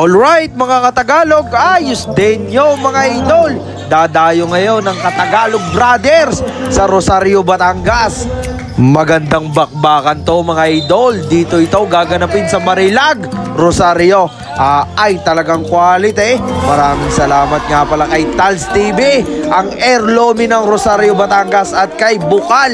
Alright mga Katagalog, ayos din yo mga idol. Dadayo ngayon ng Katagalog Brothers sa Rosario, Batangas. Magandang bakbakan to mga idol. Dito ito gaganapin sa Marilag, Rosario. Ah, ay talagang quality. Maraming salamat nga pala kay Tals TV, ang airlomi ng Rosario, Batangas at kay Bukal,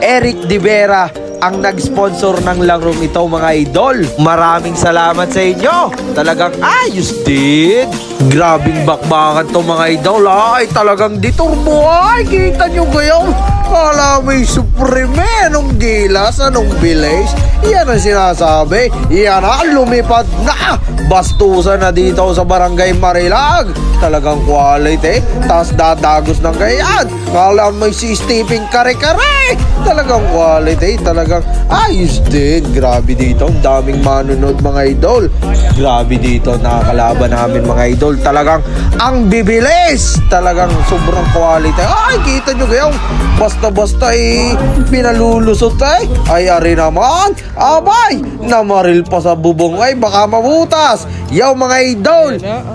Eric De Vera ang nag-sponsor ng larong ito mga idol. Maraming salamat sa inyo. Talagang ayos din. Grabing bakbakan to mga idol. Ay talagang diturbo. Ay kita nyo ngayon. Kala may supreme. Anong gilas? Anong bilis? Yan ang sinasabi. Yan ang lumipad na. Bastusan na dito sa barangay Marilag. Talagang quality. Tapos dadagos ng gayan. Kala may si Stephen kare-kare. Talagang quality. Talagang ayos din. Grabe dito. Ang daming manunod mga idol. Grabe dito. Nakakalaban namin mga idol. Talagang ang bibilis. Talagang sobrang quality. Ay, kita nyo kayong basta-basta eh, pinalulusot eh. Ay, ari naman. Abay, namaril pa sa bubong. Ay, baka mabutas. Yaw mga idol,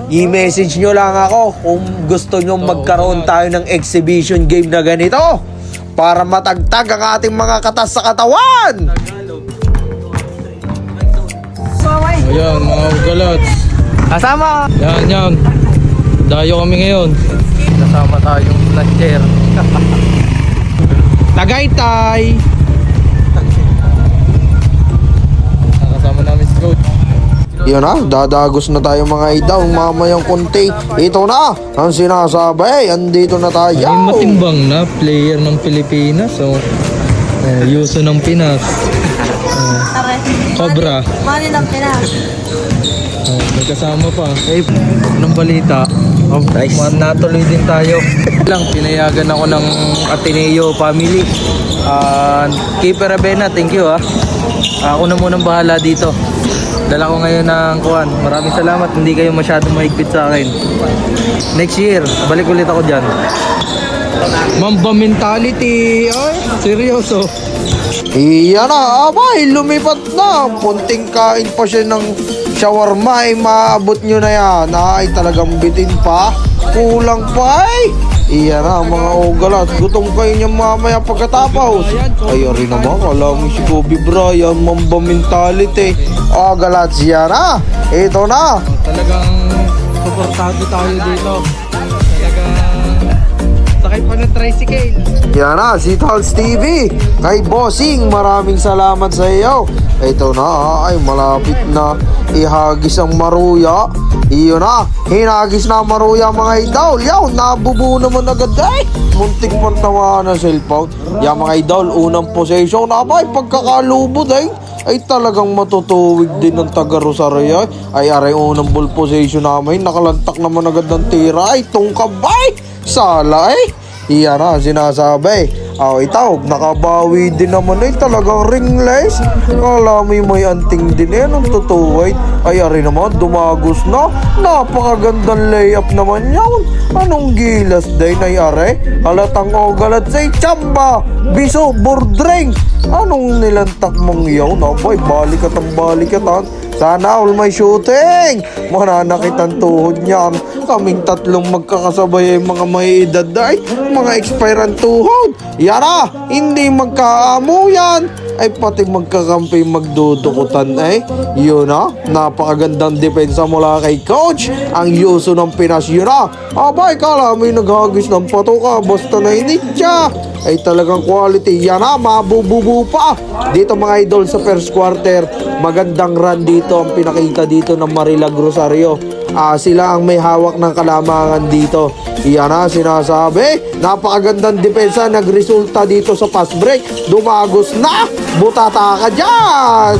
i-message nyo lang ako kung gusto nyo magkaroon tayo ng exhibition game na ganito para matagtag ang ating mga katas sa katawan. Ayan, mga ugalots. Kasama! Yan, yan. Dayo kami ngayon. Kasama tayong lander. Tagaytay! Nakasama namin si Coach. Yun na, dadagos na tayo mga idol mamayang konti. Ito na, ang sinasabi, andito na tayo. Naging matimbang na player ng Pilipinas. So, uh, Yuso ng Pinas. Uh, Cobra. Mali ng Pinas. Uh, may kasama pa. Eh, ng balita. Oh, nice. natuloy din tayo. lang, pinayagan ako ng Ateneo family. Uh, Keeper Abena, thank you ah. Ako na munang bahala dito. Dala ko ngayon ng kuwan. Maraming salamat. Hindi kayo masyadong mahigpit sa akin. Next year, balik ulit ako dyan. Mamba mentality. Ay, seryoso. Iyan na, abay, lumipat na. Punting kain pa siya ng shawarma, ay maabot nyo na yan. Ay, talagang bitin pa. Kulang pa, ay. Iyan na, mga ugalat. Gutom kayo niya mamaya pagkatapos. Ay, rin naman, kala mo si Kobe Bryant, mamba mentality. O, galat siya na. Ito na. Talagang suportado tayo dito. Sakay pa ng tricycle. Yan na, si Tals TV. Kay Bossing, maraming salamat sa iyo. Ito na, ay malapit na ihagis ang maruya. Iyo na, hinagis na maruya mga idol. Yaw, nabubu naman agad ay. Muntik pang tawa na cellphone. Yan mga idol, unang possession na ba? Ay, pagkakalubod ay. Ay talagang matutuwig din ng taga Rosario ay aray unang ball possession namin nakalantak naman agad ng tira ay tungkabay sala ay Iyan na, sinasabi. Oh, itaw, nakabawi din naman ay talagang ringless. Kala mo may anting din eh, nung tutuwid. Ay, ari naman, dumagos na. Napakagandang layup naman yun. Anong gilas day na are? Halatang ogalat say chamba, biso, bordring. Anong nilantak mong yaw? Nabay, balikat ang balikatan. Sana all may shooting. Mananakit ang tuhod niyan. Kaming tatlong magkakasabay ay mga may edad ay mga expire ang tuhod. Yara, hindi magkaamo yan. Ay pati magkakampi magdudukutan ay. Yun na, napakagandang depensa mula kay coach. Ang yuso ng Pinas yun na. Abay, kala may naghagis ng patoka basta na initya. Ay talagang quality. Yan na, mabububu pa. Dito mga idol sa first quarter, magandang run dito ang pinakita dito ng Marilag Rosario. Ah, sila ang may hawak ng kalamangan dito. Iyan na sinasabi. Napakagandang depensa nagresulta dito sa pass break. Dumagos na. Butata ka dyan.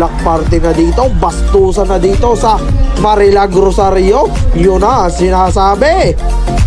Black party na dito. Bastusan na dito sa Marilag Rosario. Yun na sinasabi.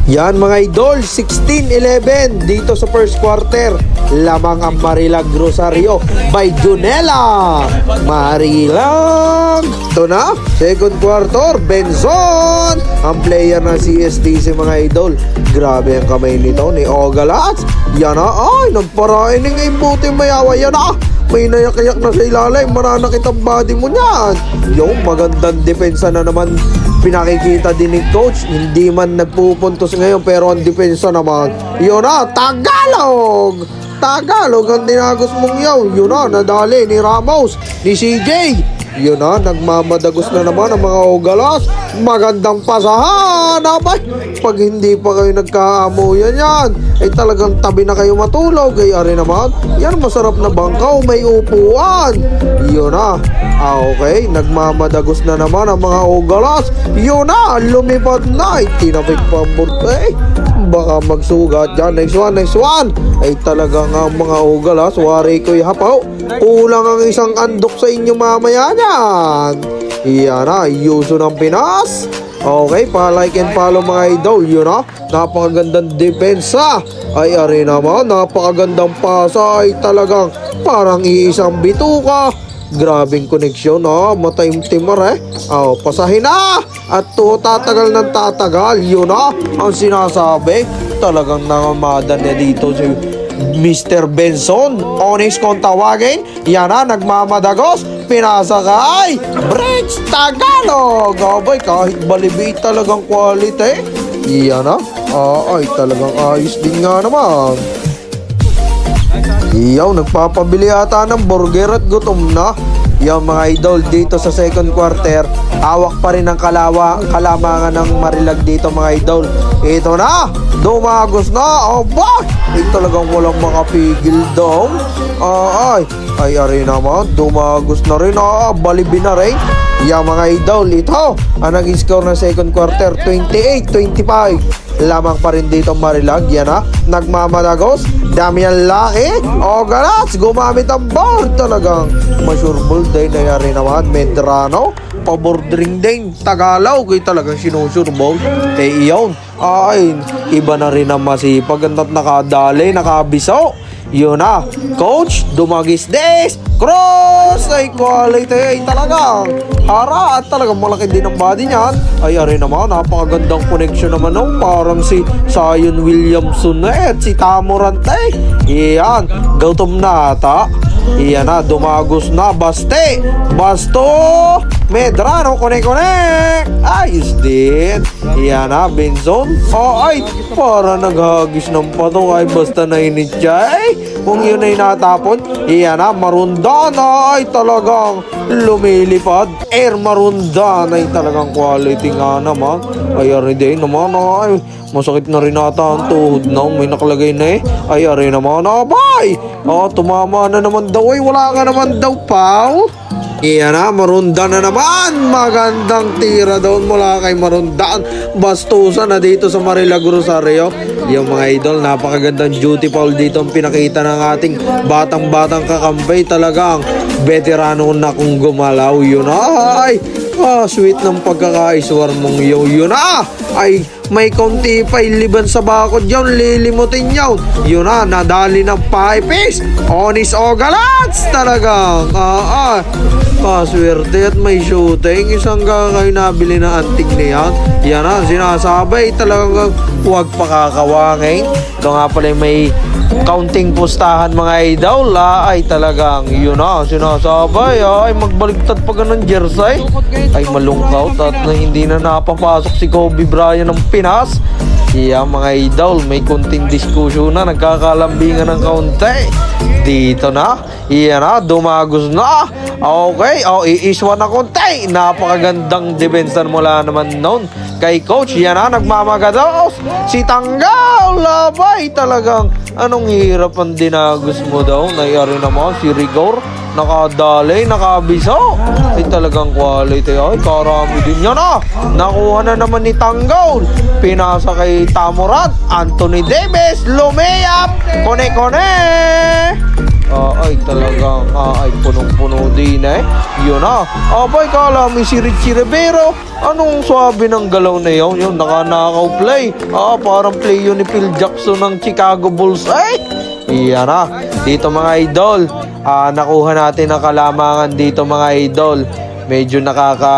Yan mga idol, 16-11 dito sa first quarter. Lamang ang Marilag Rosario by Junela. Marilag. Ito na, second quarter, Benzon. Ang player ng CSTC mga idol. Grabe ang kamay nito ni Ogalats. Yan na, ay, nagparaining ay buti mayawa. Yan na, may nayak-yak na sa ilalim, mananakit ang body mo niyan. Yung magandang depensa na naman pinakikita din ni coach. Hindi man nagpupuntos ngayon pero ang depensa naman, yun na, Tagalog! Tagalog ang tinagos mong yaw. Yun na, nadali ni Ramos, ni CJ. Yun na, nagmamadagos na naman ang mga ugalas. Magandang pasahan, abay. Pag hindi pa kayo nagkaamuyan yan, ay talagang tabi na kayo matulog. Ay ari naman, yan masarap na bangkaw, may upuan. Yun na, ah okay, nagmamadagos na naman ang mga ugalas. Yun na, lumipad na, ay tinapik pa ang burte. Baka magsugat dyan. Next one, next one. Ay talagang ang mga ugalas, wari ko'y hapaw. Kulang ang isang andok sa inyo mamaya niyan. Iyan na, yuso ng Pinas. Okay, pa-like and follow mga idol, yun na. Napakagandang depensa. Ay, ari naman, napakagandang pasa ay talagang parang iisang bituka. Grabing koneksyon, ah. Mataim-timar eh. Oh, pasahin na! At to, tatagal ng tatagal. Yun na, ang sinasabi. Talagang nangamada niya dito si Mr. Benson. Onyx kung tawagin. Yan na, nagmamadagos. Pinasa kay Bridge Tagalog. Abay, kahit balibi talagang quality. Yan na. Ah, ay, talagang ayos din nga naman. Iyaw, nagpapabili ata ng burger at gutom na. Yung mga idol dito sa second quarter, hawak pa rin ang kalawa, kalamangan ng marilag dito mga idol. Ito na, dumagos na, aba! Eh talagang walang makapigil daw. Ah, ay, ay ari naman, dumagos na rin, ah, balibi na rin. Yung mga idol, ito, ang naging score ng second quarter, 28-25 lamang pa rin dito Marilag. Yan ha nagmamadagos dami ang laki o galas! Gumamit ang board talagang. Masureball din nangyari naman. Medrano. Pabordering din. Tagalog ay talagang sinusurball eh iyon. Ay iba na rin ang masipag. At nakadali nakabiso. Yun na, coach, dumagis des, cross, ay quality, ay talagang hara at talagang malaki din ang body niyan. Ay, ari naman, napakagandang connection naman no, parang si Zion Williamson na eh, si Tamorante. Iyan, gautom na ata. Iyan na, dumagos na, baste, basto, medrano, kone-kone. Ayos din. Iyan na, Benzon. Oh, ay, para naghagis ng pato, ay basta nainit siya. Ay, kung yun ay natapon, iyan na, marundan ay talagang lumilipad. Air marundan ay talagang quality nga naman. Ay, ari naman, ay, masakit na rin ata ang tuhod na may nakalagay na eh. Ay, ari naman, abay! Oh, tumama na naman daw, ay, wala ka naman daw, pal. Iyan na, marundan na naman. Magandang tira doon mula kay Marundan. Bastusan na dito sa Marilag Rosario. Yung mga idol, napakagandang duty foul dito ang pinakita ng ating batang-batang kakampay. Talagang veterano na kung gumalaw. Yun ay, ah, sweet ng pagkakaiswar mong yun. Yun na, ay may konti pa iliban sa bakod yun, lilimutin yun. Yun na, nadali ng pipes. Onis o galats talagang. Ah, ah. Paswerte at may shooting. Isang kakay nabili na antig na yan. Yan na, sinasabay talagang huwag pakakawangin. Ito nga pala may counting pustahan mga idol ah, ay talagang yun na sinasabay ay magbaligtad pa ng jersey. Ay malungkot at na hindi na napapasok si Kobe Bryant ng Pinas Yeah, mga idol, may konting diskusyon na, nagkakalambingan ng kaunti. Dito na, iyan na, dumagos na. Okay, oh, iiswa na konti. Napakagandang debensan mula naman noon. Kay coach, yan na, nagmamagados. Si Tanggal, labay talagang. Anong hirap ang dinagos mo daw? Nayari naman si Rigor. Nakadali, nakabiso. Ay talagang quality. Ay, karami din yan ah. Nakuha na naman ni Tanggol. Pinasa kay Tamorat. Anthony Davis. Lumeyap. Kone-kone. Ah, ay talagang ah, ay punong-puno din eh. Yun na. Abay, kala mo si Richie Rivero. Anong swabe ng galaw na yun? Yung naka-knockout play. Ah, parang play yun ni Phil Jackson ng Chicago Bulls. Ay! Iyan na. Dito mga idol. Ah, nakuha natin ang kalamangan dito mga idol. Medyo nakaka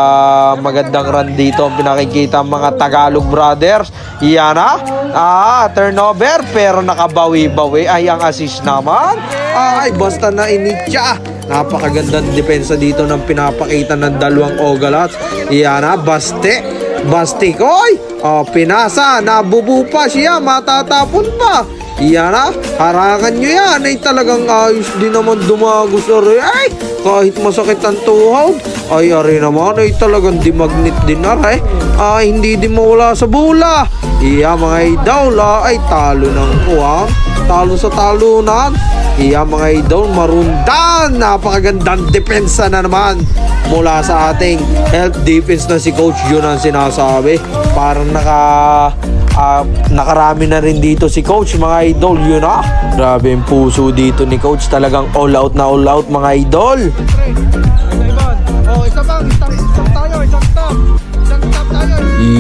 magandang run dito ang pinakikita mga Tagalog brothers. Yan na. Ah, turnover pero nakabawi-bawi ay ang assist naman. Ay, basta na initya. Napakagandang depensa dito ng pinapakita ng dalawang Ogalats. Yan na, baste. Bastikoy. Oh, pinasa. Nabubu pa siya. Matatapon pa. Yan na. Harangan nyo yan. Ay talagang ayos din naman dumago sa ay. Kahit masakit ang tuhod. Ay, ari naman. Ay talagang di magnet din eh. Ay, hindi din mawala sa bula. Iya mga idol. ah, Ay talo ng kuwang. Talo sa talunan. Iya mga idol. Marundan. Napakagandang depensa na naman mula sa ating health defense na si Coach Jun ang sinasabi. Parang naka ah, nakarami na rin dito si Coach mga idol yun ah. Grabe yung puso dito ni Coach. Talagang all out na all out mga idol.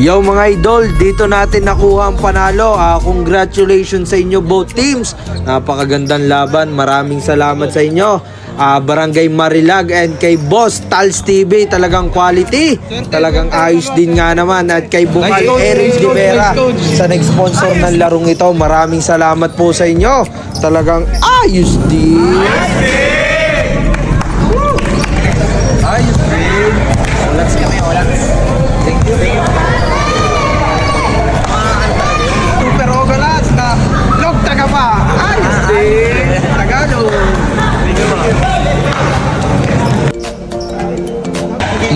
Yo mga idol, dito natin nakuha ang panalo. Ah, congratulations sa inyo both teams. Napakagandang laban. Maraming salamat sa inyo. Ah, Barangay Marilag and kay Boss Tals TV talagang quality. Talagang ayos din nga naman at kay Bukal Eric nice De coach, Vera nice coach. sa nag-sponsor ng larong ito. Maraming salamat po sa inyo. Talagang ayos din.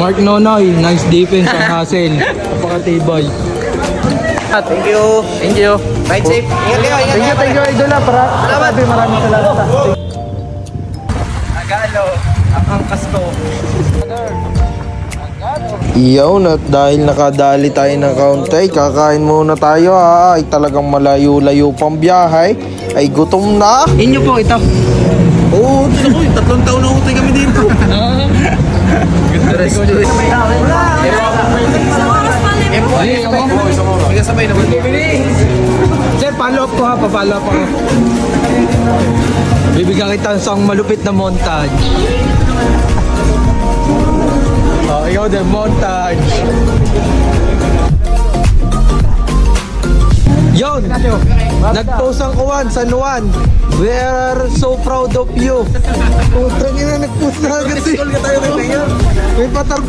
Mark Nonoy, nice defense ang hassle. Napakatibay. Thank you. Thank you. Ride safe. Ingat kayo, ingat Thank you, thank you, idol ah. Para, Salamat. Maraming salamat ah. Agalo. Ang angkas ko. Iyaw na dahil nakadali tayo ng country, kakain muna tayo ha. Ay talagang malayo-layo pang biyahe. Ay gutom na. Inyo po ito. Oo, oh, tatlong taon na utay kami dito. Sir, follow up ko ha. Pa-follow up ako. Bibigyan kita ng isang malupit na montage. Oh, ikaw din, montage. Yon! Nag-post ang kuwan, San Juan. We are so proud of you. Putang ina, nag-post na agad si... May patarpuli